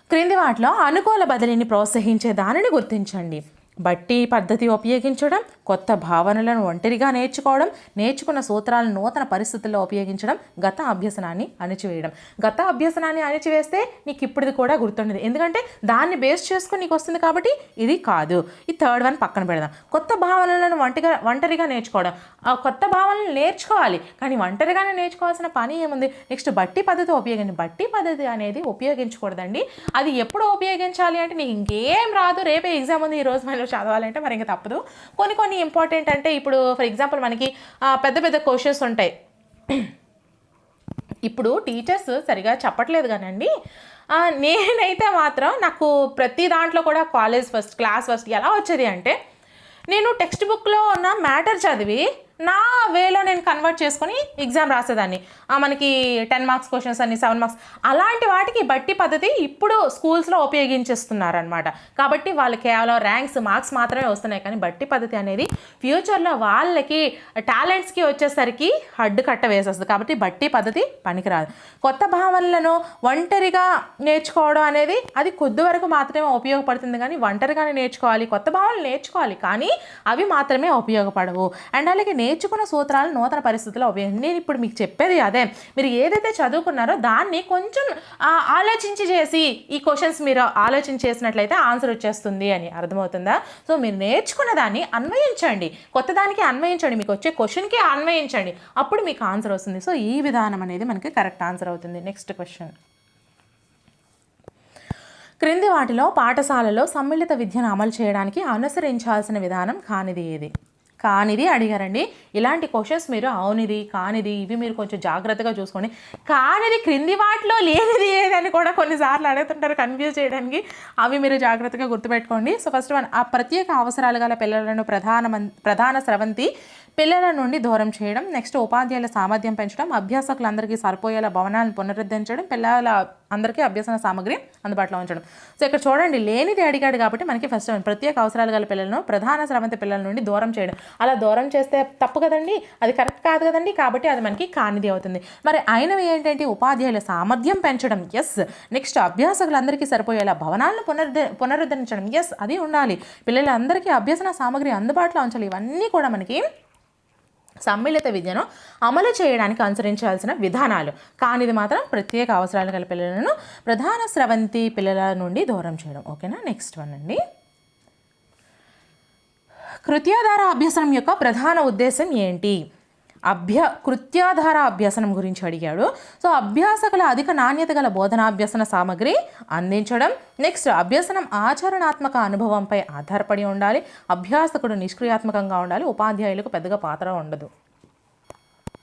క్రింది వాటిలో అనుకూల బదిలీని ప్రోత్సహించే దానిని గుర్తించండి. బట్టి పద్ధతి ఉపయోగించడం కొత్త భావనలను ఒంటరిగా నేర్చుకోవడం నేర్చుకున్న సూత్రాలను నూతన పరిస్థితుల్లో ఉపయోగించడం గత అభ్యసనాన్ని అణిచివేయడం. గత అభ్యసనాన్ని అణిచివేస్తే నీకు ఇప్పటిది కూడా గుర్తుండదు. ఎందుకంటే దాన్ని బేస్ చేసుకుని నీకు వస్తుంది కాబట్టి ఇది కాదు. ఈ థర్డ్ వన్ పక్కన పెడదాం. కొత్త భావనలను ఒంటిగా ఒంటరిగా నేర్చుకోవడం. ఆ కొత్త భావనలు నేర్చుకోవాలి కానీ ఒంటరిగానే నేర్చుకోవాల్సిన పని ఏముంది? నెక్స్ట్ బట్టి పద్ధతి ఉపయోగించి బట్టి పద్ధతి అనేది ఉపయోగించకూడదండి. అది ఎప్పుడు ఉపయోగించాలి అంటే నీకు ఇంకేం రాదు. రేపే ఎగ్జామ్ ఉంది ఈ రోజు మనం చదవాలంటే మరి ఇంకా తప్పదు. కొన్ని కొన్ని ఇంపార్టెంట్ అంటే ఇప్పుడు ఫర్ ఎగ్జాంపుల్ మనకి పెద్ద పెద్ద క్వశ్చన్స్ ఉంటాయి. ఇప్పుడు టీచర్స్ సరిగా చెప్పట్లేదు కానండి. నేనైతే మాత్రం నాకు ప్రతి దాంట్లో కూడా కాలేజ్ ఫస్ట్ క్లాస్ ఫస్ట్ ఎలా వచ్చేది అంటే నేను టెక్స్ట్ బుక్లో ఉన్న మ్యాటర్ చదివి నా వేలో నేను కన్వర్ట్ చేసుకొని ఎగ్జామ్ రాసేదాన్ని. మనకి టెన్ మార్క్స్ క్వశ్చన్స్ అన్ని సెవెన్ మార్క్స్ అలాంటి వాటికి బట్టి పద్ధతి ఇప్పుడు స్కూల్స్లో ఉపయోగించేస్తున్నారనమాట కాబట్టి వాళ్ళు కేవలం ర్యాంక్స్ మార్క్స్ మాత్రమే వస్తున్నాయి. కానీ బట్టి పద్ధతి అనేది ఫ్యూచర్లో వాళ్ళకి టాలెంట్స్కి వచ్చేసరికి హడ్డు కట్ట వేసేస్తుంది. కాబట్టి బట్టి పద్ధతి పనికిరాదు. కొత్త భావనలను ఒంటరిగా నేర్చుకోవడం అనేది అది కొద్ది వరకు మాత్రమే ఉపయోగపడుతుంది. కానీ ఒంటరిగానే నేర్చుకోవాలి కొత్త భావనలు నేర్చుకోవాలి. కానీ అవి మాత్రమే ఉపయోగపడవు. అండ్ అలాగే నేర్చుకున్న సూత్రాలు నూతన పరిస్థితుల్లో ఉపయోగించి నేను ఇప్పుడు మీకు చెప్పేది అదే. మీరు ఏదైతే చదువుకున్నారో దాన్ని కొంచెం ఆలోచించి చేసి ఈ క్వశ్చన్స్ మీరు ఆలోచించి చేసినట్లయితే ఆన్సర్ వచ్చేస్తుంది అని అర్థమవుతుందా? సో మీరు నేర్చుకున్న దాన్ని అన్వయించండి. కొత్త దానికి అన్వయించండి. మీకు వచ్చే క్వశ్చన్కి అన్వయించండి. అప్పుడు మీకు ఆన్సర్ వస్తుంది. సో ఈ విధానం అనేది మనకి కరెక్ట్ ఆన్సర్ అవుతుంది. నెక్స్ట్ క్వశ్చన్ క్రింది వాటిలో పాఠశాలలో సమ్మిళిత విద్యను అమలు చేయడానికి అనుసరించాల్సిన విధానం కానిది ఏది? కానిది అడిగారండి. ఇలాంటి క్వశ్చన్స్ మీరు అవునిది కానిది ఇవి మీరు కొంచెం జాగ్రత్తగా చూసుకోండి. కానిది క్రింది వాటిలో లేనిది ఏదని కూడా కొన్నిసార్లు అడుగుతుంటారు కన్ఫ్యూజ్ చేయడానికి. అవి మీరు జాగ్రత్తగా గుర్తుపెట్టుకోండి. సో ఫస్ట్ వన్ ఆ ప్రత్యేక అవసరాలు గల పిల్లలను ప్రధాన ప్రధాన స్రవంతి పిల్లల నుండి దూరం చేయడం నెక్స్ట్ ఉపాధ్యాయుల సామర్థ్యం పెంచడం అభ్యాసకులందరికీ సరిపోయేలా భవనాలను పునరుద్ధరించడం పిల్లల అందరికీ అభ్యసన సామగ్రి అందుబాటులో ఉంచడం. సో ఇక్కడ చూడండి లేనిది అడిగాడు కాబట్టి మనకి ఫస్ట్ ప్రత్యేక అవసరాలు గల పిల్లలను ప్రధాన స్రవంతి పిల్లల నుండి దూరం చేయడం. అలా దూరం చేస్తే తప్పు కదండి? అది కరెక్ట్ కాదు కదండి? కాబట్టి అది మనకి కానిది అవుతుంది. మరి అయినవి ఏంటంటే ఉపాధ్యాయుల సామర్థ్యం పెంచడం ఎస్ నెక్స్ట్ అభ్యాసకులందరికీ సరిపోయేలా భవనాలను పునరుద్ధ పునరుద్ధరించడం ఎస్ అది ఉండాలి. పిల్లలందరికీ అభ్యసన సామగ్రి అందుబాటులో ఉంచాలి. ఇవన్నీ కూడా మనకి సమ్మిళిత విద్యను అమలు చేయడానికి అనుసరించాల్సిన విధానాలు. కానిది మాత్రం ప్రత్యేక అవసరాలు గల పిల్లలను ప్రధాన స్రవంతి పిల్లల నుండి దూరం చేయడం. ఓకేనా? నెక్స్ట్ వన్ అండి. కృత్యాధార అభ్యసనం యొక్క ప్రధాన ఉద్దేశం ఏంటి? అభ్య కృత్యాధార అభ్యసనం గురించి అడిగాడు. సో అభ్యాసకుల అధిక నాణ్యత గల బోధనాభ్యసన సామగ్రి అందించడం. నెక్స్ట్ అభ్యసనం ఆచరణాత్మక అనుభవంపై ఆధారపడి ఉండాలి. అభ్యాసకుడు నిష్క్రియాత్మకంగా ఉండాలి. ఉపాధ్యాయులకు పెద్దగా పాత్ర ఉండదు.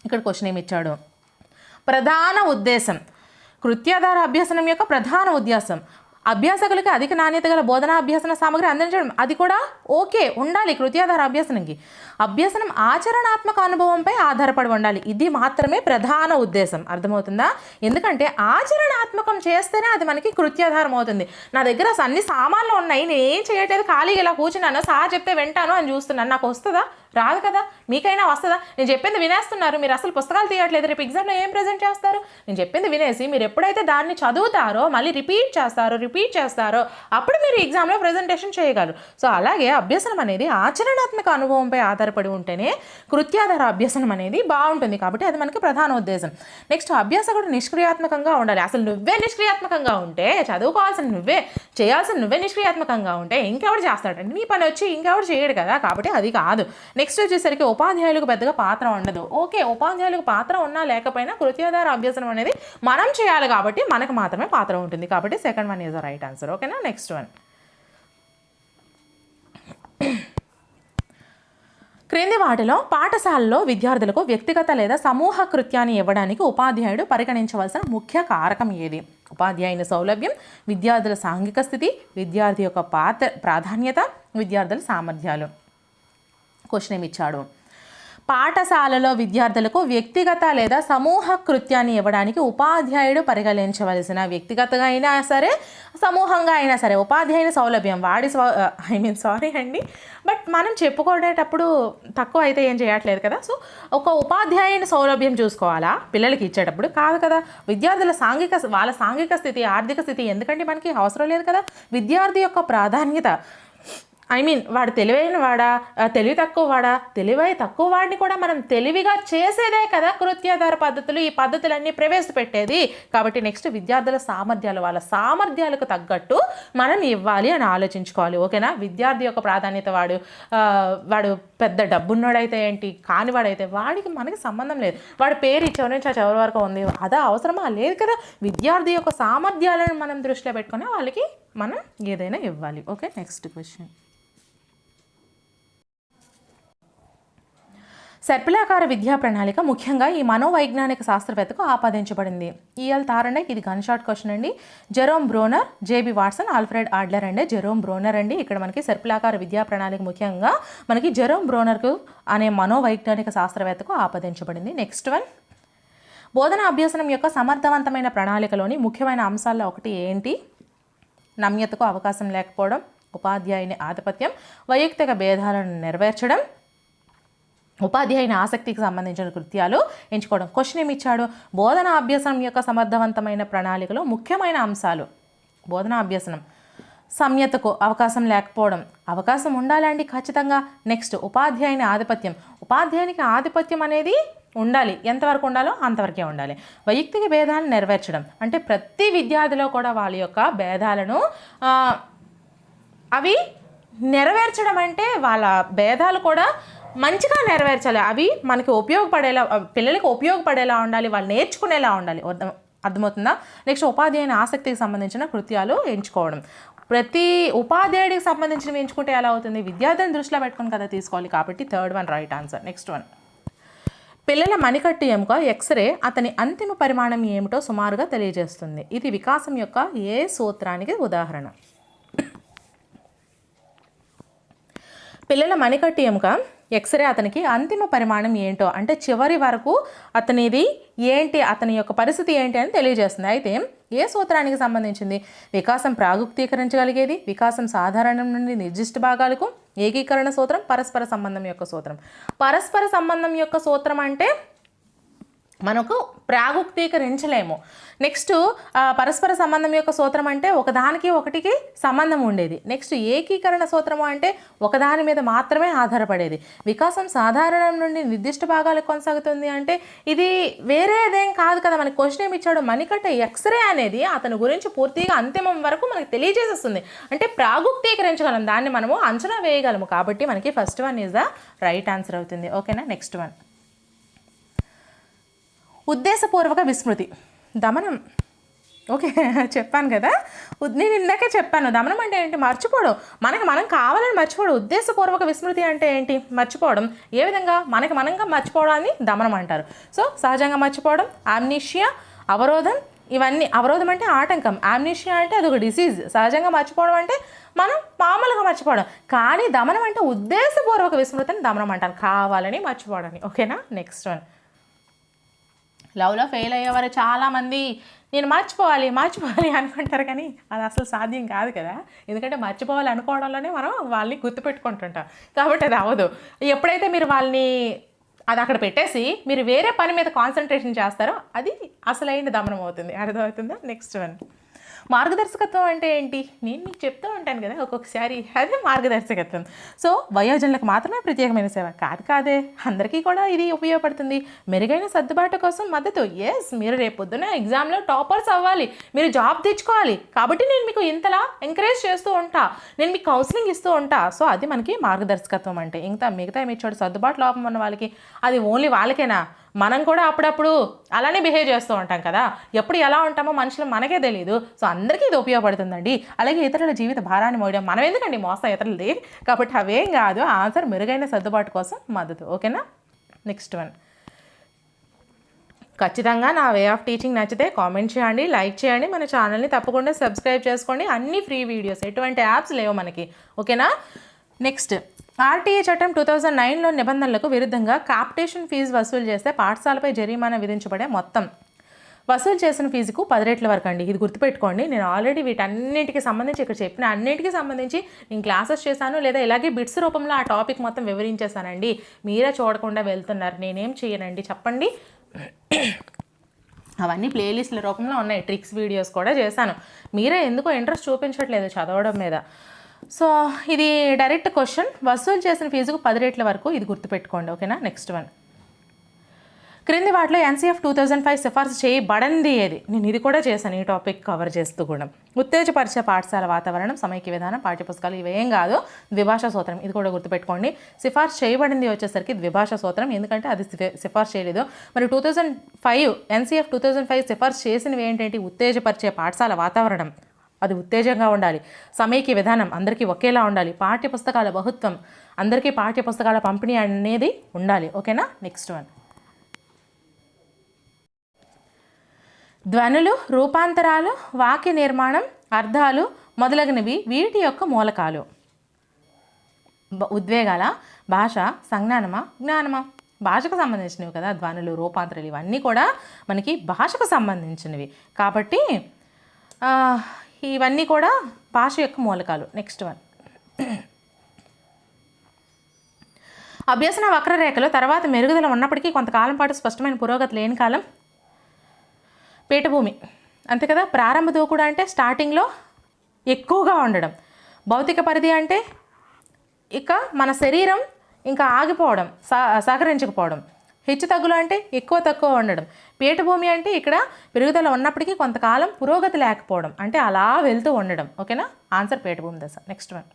ఇక్కడ క్వశ్చన్ ఏమి ఇచ్చాడు? ప్రధాన ఉద్దేశం. కృత్యాధార అభ్యసనం యొక్క ప్రధాన ఉద్దేశం. అభ్యాసకులకి అధిక నాణ్యత గల బోధనా అభ్యాసన సామగ్రి అందించడం. అది కూడా ఓకే ఉండాలి కృత్యాధార అభ్యసనంకి. అభ్యసనం ఆచరణాత్మక అనుభవంపై ఆధారపడి ఉండాలి. ఇది మాత్రమే ప్రధాన ఉద్దేశం. అర్థమవుతుందా? ఎందుకంటే ఆచరణాత్మకం చేస్తేనే అది మనకి కృత్యాధారం అవుతుంది. నా దగ్గర అన్ని సామాన్లు ఉన్నాయి. నేను ఏం చేయట్లేదు. ఖాళీగా ఇలా కూర్చున్నాను. సార్ చెప్తే వింటాను అని చూస్తున్నాను. నాకు వస్తుందా? రాదు కదా. మీకైనా వస్తుందా? నేను చెప్పింది వినేస్తున్నారు. మీరు అసలు పుస్తకాలు తీయట్లేదు. రేపు ఎగ్జామ్లో ఏం ప్రజెంట్ చేస్తారు? నేను చెప్పింది వినేసి మీరు ఎప్పుడైతే దాన్ని చదువుతారో మళ్ళీ రిపీట్ చేస్తారో రిపీట్ చేస్తారో అప్పుడు మీరు ఎగ్జామ్లో ప్రజెంటేషన్ చేయగలరు. సో అలాగే అభ్యసనం అనేది ఆచరణాత్మక అనుభవంపై ఆధారపడి ఆధారపడి ఉంటేనే కృత్యాధార అభ్యసనం అనేది బాగుంటుంది కాబట్టి అది మనకి ప్రధాన ఉద్దేశం. నెక్స్ట్ అభ్యాసకుడు నిష్క్రియాత్మకంగా ఉండాలి. అసలు నువ్వే నిష్క్రియాత్మకంగా ఉంటే చదువుకోవాల్సిన నువ్వే చేయాల్సిన నువ్వే నిష్క్రియాత్మకంగా ఉంటే ఇంకెవరు చేస్తాడంటే నీ పని వచ్చి ఇంకెవడు చేయడు కదా? కాబట్టి అది కాదు. నెక్స్ట్ నెక్స్ట్ వచ్చేసరికి ఉపాధ్యాయులకు పెద్దగా పాత్ర ఉండదు. ఓకే ఉపాధ్యాయులకు పాత్ర ఉన్నా లేకపోయినా కృత్యాధార అభ్యసనం అనేది మనం చేయాలి కాబట్టి మనకు మాత్రమే పాత్ర ఉంటుంది. కాబట్టి second one is the right answer ఓకేనా నెక్స్ట్ వన్ క్రింది వాటిలో పాఠశాలలో విద్యార్థులకు వ్యక్తిగత లేదా సమూహ కృత్యాన్ని ఇవ్వడానికి ఉపాధ్యాయుడు పరిగణించవలసిన ముఖ్య కారకం ఏది? ఉపాధ్యాయుని సౌలభ్యం విద్యార్థుల సాంఘిక స్థితి విద్యార్థి యొక్క పాత్ర ప్రాధాన్యత విద్యార్థుల సామర్థ్యాలు. క్వశ్చన్ ఏమి ఇచ్చాడు? పాఠశాలలో విద్యార్థులకు వ్యక్తిగత లేదా సమూహ కృత్యాన్ని ఇవ్వడానికి ఉపాధ్యాయుడు పరిగణించవలసిన వ్యక్తిగతంగా అయినా సరే సమూహంగా అయినా సరే ఉపాధ్యాయుని సౌలభ్యం. వాడి స్వ ఐ మీన్ సారీ అండి. బట్ మనం చెప్పుకునేటప్పుడు తక్కువ అయితే ఏం చేయట్లేదు కదా. సో ఒక ఉపాధ్యాయుని సౌలభ్యం చూసుకోవాలా? పిల్లలకి ఇచ్చేటప్పుడు కాదు కదా. విద్యార్థుల సాంఘిక వాళ్ళ సాంఘిక స్థితి ఆర్థిక స్థితి ఎందుకంటే మనకి అవసరం లేదు కదా. విద్యార్థి యొక్క ప్రాధాన్యత ఐ మీన్ వాడు తెలివైన వాడా తెలివి తక్కువ వాడా తెలివై తక్కువ వాడిని కూడా మనం తెలివిగా చేసేదే కదా కృత్యాధార పద్ధతులు. ఈ పద్ధతులన్నీ ప్రవేశపెట్టేది. కాబట్టి నెక్స్ట్ విద్యార్థుల సామర్థ్యాలు వాళ్ళ సామర్థ్యాలకు తగ్గట్టు మనం ఇవ్వాలి అని ఆలోచించుకోవాలి. ఓకేనా? విద్యార్థి యొక్క ప్రాధాన్యత వాడు వాడు పెద్ద డబ్బున్నోడైతే ఏంటి? కానివాడైతే వాడికి మనకి సంబంధం లేదు. వాడి పేరు ఈ నుంచి ఆ చివరి వరకు ఉంది. అదా అవసరమా? లేదు కదా. విద్యార్థి యొక్క సామర్థ్యాలను మనం దృష్టిలో పెట్టుకుని వాళ్ళకి మనం ఏదైనా ఇవ్వాలి. ఓకే? నెక్స్ట్ క్వశ్చన్ సర్పిలాకార విద్యా ప్రణాళిక ముఖ్యంగా ఈ మనోవైజ్ఞానిక శాస్త్రవేత్తకు ఆపాదించబడింది. ఈఎల్ తారండే ఇది గన్ షాట్ క్వశ్చన్ అండి. Jerome Bruner J B Watson Alfred Adler అండి. జెరోమ్ బ్రోనర్ అండి. ఇక్కడ మనకి సర్పిలాకార విద్యా ప్రణాళిక ముఖ్యంగా మనకి జెరోమ్ బ్రోనర్కు అనే మనోవైజ్ఞానిక శాస్త్రవేత్తకు ఆపాదించబడింది. నెక్స్ట్ వన్ బోధన అభ్యసనం యొక్క సమర్థవంతమైన ప్రణాళికలోని ముఖ్యమైన అంశాల్లో ఒకటి ఏంటి? నమ్యతకు అవకాశం లేకపోవడం ఉపాధ్యాయుని ఆధిపత్యం వైయక్తిక భేదాలను నెరవేర్చడం ఉపాధ్యాయుని ఆసక్తికి సంబంధించిన కృత్యాలు ఎంచుకోవడం. క్వశ్చన్ ఏమి ఇచ్చాడు? బోధన అభ్యసనం యొక్క సమర్థవంతమైన ప్రణాళికలో ముఖ్యమైన అంశాలు. బోధన అభ్యసనం. సమ్యతకు అవకాశం లేకపోవడం. అవకాశం ఉండాలండి ఖచ్చితంగా. నెక్స్ట్ ఉపాధ్యాయుని ఆధిపత్యం. ఉపాధ్యాయునికి ఆధిపత్యం అనేది ఉండాలి. ఎంతవరకు ఉండాలో అంతవరకే ఉండాలి. వైయక్తిక భేదాలను నెరవేర్చడం. అంటే ప్రతి విద్యార్థిలో కూడా వాళ్ళ యొక్క భేదాలను అవి నెరవేర్చడం అంటే వాళ్ళ భేదాలు కూడా మంచిగా నెరవేర్చాలి. అవి మనకి ఉపయోగపడేలా పిల్లలకి ఉపయోగపడేలా ఉండాలి వాళ్ళు నేర్చుకునేలా ఉండాలి. అర్థం అర్థమవుతుందా? నెక్స్ట్ ఉపాధ్యాయుని ఆసక్తికి సంబంధించిన కృత్యాలు ఎంచుకోవడం. ప్రతి ఉపాధ్యాయుడికి సంబంధించినవి ఎంచుకుంటే ఎలా అవుతుంది? విద్యార్థిని దృష్టిలో పెట్టుకుని కదా తీసుకోవాలి కాబట్టి third one right answer. Next one. పిల్లల మణికట్టు ఎముక ఎక్స్రే అతని అంతిమ పరిమాణం ఏమిటో సుమారుగా తెలియజేస్తుంది. ఇది వికాసం యొక్క ఏ సూత్రానికి ఉదాహరణ? పిల్లల మణికట్టు ఎముక ఎక్స్రే అతనికి అంతిమ పరిమాణం ఏంటో? అంటే చివరి వరకు అతనిది ఏంటి? అతని యొక్క పరిస్థితి ఏంటి అని తెలియజేస్తుంది. అయితే ఏ సూత్రానికి సంబంధించింది? వికాసం ప్రాగుక్తీకరించగలిగేది? వికాసం సాధారణం నుండి నిర్దిష్ట భాగాలకు ఏకీకరణ సూత్రం పరస్పర సంబంధం యొక్క సూత్రం. పరస్పర సంబంధం యొక్క సూత్రం అంటే మనకు ప్రాగుక్తీకరించలేము. నెక్స్ట్ పరస్పర సంబంధం యొక్క సూత్రం అంటే ఒకదానికి ఒకటికి సంబంధం ఉండేది. నెక్స్ట్ ఏకీకరణ సూత్రము అంటే ఒకదాని మీద మాత్రమే ఆధారపడేది. వికాసం సాధారణం నుండి నిర్దిష్ట భాగాలకు కొనసాగుతుంది అంటే ఇది వేరేదేం కాదు కదా. మనకి క్వశ్చన్ ఏమి ఇచ్చాడు? మణికట్ట ఎక్స్రే అనేది అతని గురించి పూర్తిగా అంతిమం వరకు మనకి తెలియజేసేస్తుంది. అంటే ప్రాగుక్తీకరించగలం దాన్ని మనము అంచనా వేయగలము. కాబట్టి మనకి first one is the right answer అవుతుంది. ఓకేనా నెక్స్ట్ వన్ ఉద్దేశపూర్వక విస్మృతి. దమనం. ఓకే చెప్పాను కదా? నేను ఇందాకే చెప్పాను దమనం అంటే ఏంటి? మర్చిపోవడం. మనకి మనం కావాలని మర్చిపోవడం. ఉద్దేశపూర్వక విస్మృతి అంటే ఏంటి? మర్చిపోవడం. ఏ విధంగా? మనకి మనంగా మర్చిపోవడాన్ని దమనం అంటారు. సో సహజంగా మర్చిపోవడం ఆమ్నిషియా అవరోధం ఇవన్నీ. అవరోధం అంటే ఆటంకం. ఆమ్నిషియా అంటే అదొక డిసీజ్. సహజంగా మర్చిపోవడం అంటే మనం మామూలుగా మర్చిపోవడం. కానీ దమనం అంటే ఉద్దేశపూర్వక విస్మృతిని దమనం అంటారు. కావాలని మర్చిపోవడాన్ని. ఓకేనా? Next one. లవ్లో ఫెయిల్ అయ్యేవారు చాలామంది నేను మర్చిపోవాలి మర్చిపోవాలి అనుకుంటారు కానీ అది అసలు సాధ్యం కాదు కదా. ఎందుకంటే మర్చిపోవాలి అనుకోవడంలోనే మనం వాళ్ళని గుర్తుపెట్టుకుంటుంటాం కాబట్టి అది అవ్వదు. ఎప్పుడైతే మీరు వాళ్ళని అది అక్కడ పెట్టేసి మీరు వేరే పని మీద కాన్సన్ట్రేషన్ చేస్తారో అది అసలైన దమనం అవుతుంది. అర్థమవుతుందా? నెక్స్ట్ వన్ మార్గదర్శకత్వం అంటే ఏంటి? నేను మీకు చెప్తూ ఉంటాను కదా ఒక్కొక్కసారి. అదే మార్గదర్శకత్వం. సో వయోజనులకు మాత్రమే ప్రత్యేకమైన సేవ. కాదు కాదే అందరికీ కూడా ఇది ఉపయోగపడుతుంది. మెరుగైన సర్దుబాటు కోసం మద్దతు. ఎస్ మీరు రేపు ఎగ్జామ్లో టాపర్స్ అవ్వాలి. మీరు జాబ్ తెచ్చుకోవాలి. కాబట్టి నేను మీకు ఇంతలా ఎంకరేజ్ చేస్తూ ఉంటా. నేను మీకు కౌన్సిలింగ్ ఇస్తూ ఉంటా. సో అది మనకి మార్గదర్శకత్వం అంటే. ఇంకా మిగతా మీ చోటు సర్దుబాటు లోపం ఉన్న వాళ్ళకి. అది ఓన్లీ వాళ్ళకేనా? మనం కూడా అప్పుడప్పుడు అలానే బిహేవ్ చేస్తూ ఉంటాం కదా. ఎప్పుడు ఎలా ఉంటామో మనుషులు మనకే తెలియదు సో అందరికీ ఇది ఉపయోగపడుతుందండి. అలాగే ఇతరుల జీవిత భారాన్ని మోయడం. మనం ఎందుకండి మోస్తా ఇతరులది? కాబట్టి అవేం కాదు. ఆన్సర్ మెరుగైన సర్దుబాటు కోసం మద్దతు. ఓకేనా? Next one. ఖచ్చితంగా నా వే ఆఫ్ టీచింగ్ నచ్చితే కామెంట్ చేయండి లైక్ చేయండి. మన ఛానల్ని తప్పకుండా సబ్స్క్రైబ్ చేసుకోండి. అన్ని ఫ్రీ వీడియోస్. ఎటువంటి యాప్స్ లేవు మనకి. ఓకేనా? నెక్స్ట్. ఆర్టీఏ చట్టం టూ థౌజండ్ నైన్లో నిబంధనలకు విరుద్ధంగా కాప్టేషన్ ఫీజు వసూలు చేస్తే పాఠశాలపై జరిమానా విధించబడే మొత్తం. వసూలు చేసిన ఫీజుకు పది రెట్ల వరకు అండి. ఇది గుర్తుపెట్టుకోండి. నేను ఆల్రెడీ వీటన్నిటికి సంబంధించి ఇక్కడ చెప్పిన అన్నిటికీ సంబంధించి నేను క్లాసెస్ చేశాను. లేదా ఇలాగే బిట్స్ రూపంలో ఆ టాపిక్ మొత్తం వివరించేశానండి. మీరే చూడకుండా వెళ్తున్నారు. నేనేం చేయనండి. చెప్పండి. అవన్నీ ప్లేలిస్ట్ల రూపంలో ఉన్నాయి. ట్రిక్స్ వీడియోస్ కూడా చేశాను. మీరే ఎందుకో ఇంట్రెస్ట్ చూపించట్లేదు చదవడం మీద. సో ఇది డైరెక్ట్ క్వశ్చన్. వసూలు చేసిన ఫీజుకు పది రేట్ల వరకు ఇది గుర్తుపెట్టుకోండి ఓకేనా? Next one. క్రింది వాటిలో ఎన్సీఎఫ్ టూ థౌజండ్ ఫైవ్ సిఫార్సు చేయబడింది ఏది? నేను ఇది కూడా చేశాను ఈ టాపిక్ కవర్ చేస్తూ కూడా. ఉత్తేజపరిచే పాఠశాల వాతావరణం సమైక్య విధానం పాఠ్యపుస్తకాలు ఇవేం కాదు ద్విభాషా సూత్రం. ఇది కూడా గుర్తుపెట్టుకోండి. సిఫార్సు చేయబడింది వచ్చేసరికి ద్విభాషా సూత్రం ఎందుకంటే అది సిఫార్సు చేయలేదు. మరి two thousand five NCF two thousand five సిఫార్సు చేసినవి ఏంటంటే ఉత్తేజపరిచే పాఠశాల వాతావరణం. అది ఉత్తేజంగా ఉండాలి. సమైక్య విధానం అందరికీ ఒకేలా ఉండాలి. పాఠ్యపుస్తకాల బహుత్వం అందరికీ పాఠ్యపుస్తకాల పంపిణీ అనేది ఉండాలి. ఓకేనా? నెక్స్ట్ వన్ ధ్వనులు రూపాంతరాలు వాక్య నిర్మాణం అర్థాలు మొదలగునవి వీటి యొక్క మూలకాలు. ఉద్వేగాల భాష సంజ్ఞానమా జ్ఞానమా? భాషకు సంబంధించినవి కదా. ధ్వనులు రూపాంతరాలు ఇవన్నీ కూడా మనకి భాషకు సంబంధించినవి. కాబట్టి ఇవన్నీ కూడా భాష యొక్క మూలకాలు. నెక్స్ట్ వన్ అభ్యసన వక్రరేఖలో తర్వాత మెరుగుదల ఉన్నప్పటికీ కొంతకాలం పాటు స్పష్టమైన పురోగతి లేని కాలం పీఠభూమి. అంతే కదా? ప్రారంభ దూకుడు అంటే స్టార్టింగ్లో ఎక్కువగా ఉండడం. భౌతిక పరిధి అంటే ఇక మన శరీరం ఇంకా ఆగిపోవడం సా సహకరించకపోవడం. హెచ్చు తగ్గులు అంటే ఎక్కువ తక్కువ ఉండడం. పీఠభూమి అంటే ఇక్కడ పెరుగుదల ఉన్నప్పటికీ కొంతకాలం పురోగతి లేకపోవడం. అంటే అలా వెళ్తూ ఉండడం. ఓకేనా? ఆన్సర్ పీఠభూమి దశ. Next one.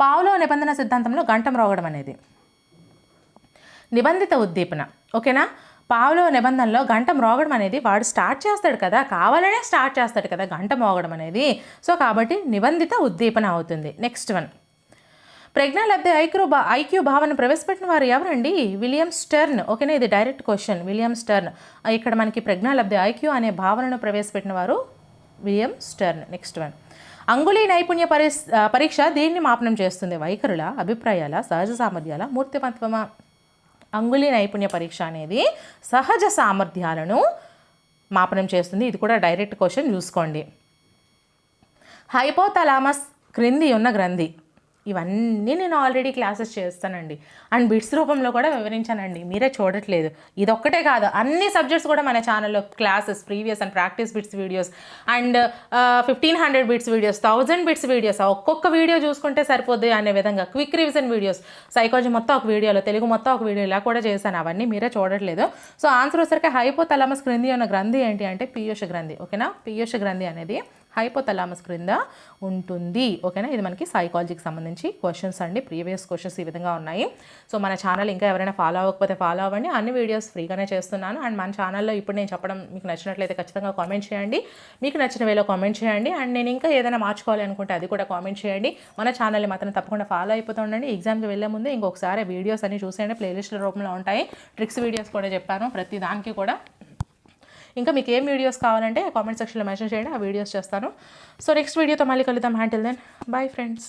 పావులో నిబంధన సిద్ధాంతంలో గంటం రోగడం అనేది. నిబంధిత ఉద్దీపన. ఓకేనా? పావులో నిబంధనలో గంట మ్రోగడం అనేది వాడు స్టార్ట్ చేస్తాడు కదా. కావాలనే స్టార్ట్ చేస్తాడు కదా గంట మోగడం అనేది. సో కాబట్టి నిబంధిత ఉద్దీపన అవుతుంది. Next one. ప్రజ్ఞాలబ్ధి ఐక్యూ భా ఐక్యూ భావన ప్రవేశపెట్టిన వారు ఎవరండి? William Stern. ఓకేనా ఇది డైరెక్ట్ క్వశ్చన్. William stern. ఇక్కడ మనకి ప్రజ్ఞాలబ్ధి ఐక్యూ అనే భావనను ప్రవేశపెట్టిన వారు విలియం స్టర్న్. నెక్స్ట్ వన్ అంగుళీ నైపుణ్య పరి పరీక్ష దేన్ని మాపనం చేస్తుంది? వైఖరుల అభిప్రాయాల సహజ సామర్థ్యాల మూర్తిమత్వమా అంగుళీ నైపుణ్య పరీక్ష అనేది సహజ సామర్థ్యాలను మాపనం చేస్తుంది. ఇది కూడా డైరెక్ట్ క్వశ్చన్ చూసుకోండి. హైపోతలామస్ క్రింది ఉన్న గ్రంథి. ఇవన్నీ నేను ఆల్రెడీ క్లాసెస్ చేస్తానండి. అండ్ బిట్స్ రూపంలో కూడా వివరించానండి. మీరే చూడట్లేదు. ఇదొక్కటే కాదు. అన్ని సబ్జెక్ట్స్ కూడా మన ఛానల్లో classes previous and practice bits videos and fifteen hundred bits videos thousand bits videos ఒక్కొక్క వీడియో చూసుకుంటే సరిపోద్ది అనే విధంగా క్విక్ రివిజన్ వీడియోస్ సైకాలజీ మొత్తం ఒక వీడియోలో తెలుగు మొత్తం ఒక వీడియో ఇలా కూడా చేశాను. అవన్నీ మీరే చూడట్లేదు. సో ఆన్సర్ వచ్చేసరికి హైపోతలమస్ క్రింది ఉన్న గ్రంథి ఏంటి అంటే పీయూష గ్రంథి. ఓకేనా పీయూష గ్రంథి అనేది హైపోతలామస్ క్రింద ఉంటుంది. ఓకేనా? ఇది మనకి సైకాలజీకి సంబంధించి క్వశ్చన్స్ అండి. ప్రీవియస్ క్వశ్చన్స్ ఈ విధంగా ఉన్నాయి. సో మన ఛానల్ ఇంకా ఎవరైనా ఫాలో అవ్వకపోతే ఫాలో అవ్వండి. అన్ని వీడియోస్ ఫ్రీగానే చేస్తున్నాను. అండ్ మన ఛానల్లో ఇప్పుడు నేను చెప్పడం మీకు నచ్చినట్లయితే ఖచ్చితంగా కామెంట్ చేయండి. మీకు నచ్చిన వేలో కామెంట్ చేయండి. అండ్ నేను ఇంకా ఏదైనా మార్చుకోవాలి అనుకుంటే అది కూడా కామెంట్ చేయండి. మన ఛానల్ని మాత్రం తప్పకుండా ఫాలో అయిపోతూ ఉండండి. ఎగ్జామ్కి వెళ్ళే ముందు ఇంకొకసారి వీడియోస్ అన్ని చూసేయండి. ప్లేలిస్ట్ల రూపంలో ఉంటాయి. ట్రిక్స్ వీడియోస్ కూడా చెప్పాను. ప్రతి దానికి కూడా ఇంకా మీకు ఏం వీడియోస్ కావాలంటే కామెంట్ సెక్షన్లో మెన్షన్ చేయండి ఆ వీడియోస్ చేస్తాను. సో నెక్స్ట్ వీడియోతో మళ్ళీ కలుద్దాం. హ్యాంటిల్ దెన్ బాయ్ ఫ్రెండ్స్